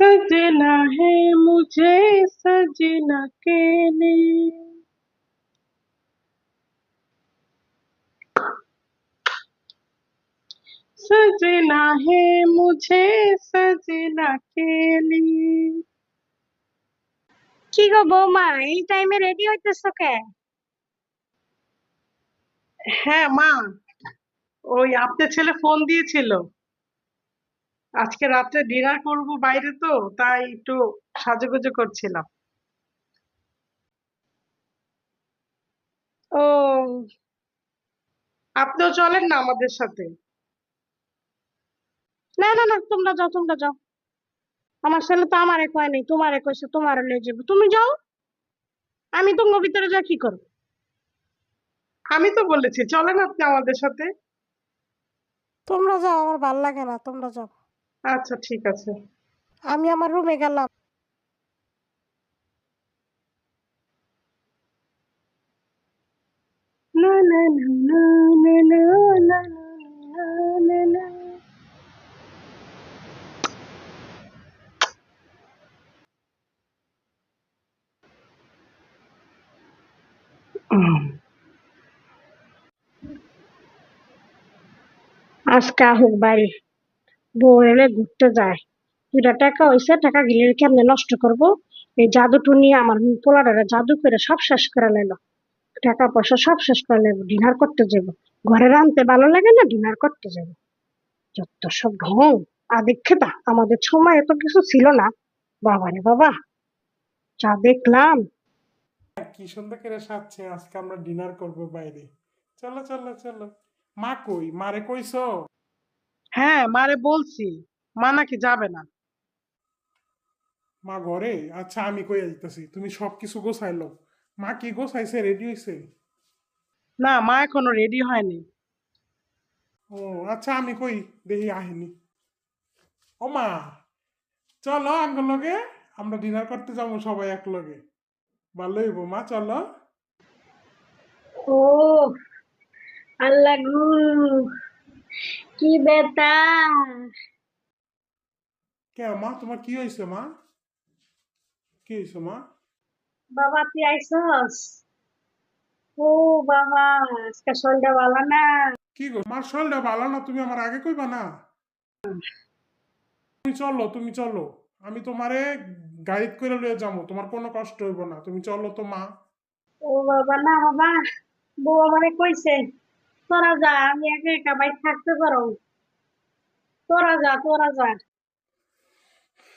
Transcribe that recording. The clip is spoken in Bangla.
सजना है मुझे सजना के लिए सजना है मुझे सजना के लिए কি গো বৌমা এই টাইমে রেডি হইতেছো কে হ্যাঁ মা ওই আপনার ছেলে ফোন দিয়েছিল আজকে রাত্রে ডিনার করব বাইরে তো তাই একটু সাজুগুজু করছিলাম। ও আপনিও চলেন না আমাদের সাথে? না না না তোমরা যাও তোমরা যাও। আমার ছেলে তো আমার কয় নাই তোমারে কইছে তোমারে নিয়ে যাব। তুমি যাও আমি তোমার ভিতরে যা কি করব? আমি তো বলেছি চলেন আপনি আমাদের সাথে। তোমরা যাও আমার ভালো লাগে না তোমরা যাও। আচ্ছা ঠিক আছে আমি আমার রুমে গেলাম আজকে হোক বাড়ি বউ ঘুরতে যায়। দুটা টাকা হইছে, টাকা গিলে কেমনে নষ্ট করব। এই জাদুটু নিয়ে আমার পোলাডারে জাদু করে সব শেষ করে লাইলো। টাকা পয়সা সব শেষ করে লাইলো ডিনার করতে যাব ঘরে রাঁধতে ভালো লাগে না, ডিনার করতে যাব যত সব ঢং আদিক্ষেতা আমাদের সময় এত কিছু ছিল না। বাবা রে বাবা, যা দেখলাম। কি সুন্দর করে সাজছে, আজকে আমরা ডিনার করব বাইরে। চলো চলো চলো। মা কই? মারে কইছো? হ্যাঁ মারে বলছি। মা নাকি যাবে না? মা ঘরে? আচ্ছা আমি কই যাইতেছি তুমি সব কিছু গোছাইলো মা কি গোছাইছে? রেডি হইছে? না মা এখনও রেডি হয়নি। ও আচ্ছা আমি কই? দেখি আহেনি। ও মা চলো আঙ্গুল লগে আমরা ডিনার করতে যাব সবাই এক লগে ভালো হইব মা চলো। ও আল্লাহ গু। কি বেতা কে মা তোমার কি হয়েছে মা? কি হয়েছে মা? বাবা তুই আইসস? ও বাবা আজকে সন্ধ্যা ভালো না। কি গো মার শরীরটা ভালো না? তুমি আমার আগে কইবা না? তুমি চলো তুমি চলো। আমি তোমারে গাইড করে লয়ে যাব তোমার কোনো কষ্ট হইব না। তুমি চলো তো মা। ও বাবা না বাবা বউ আমারে কইছে তোরা যা আমি একা একা বাইক থাকতে পারো তোরা যা তোরা যা।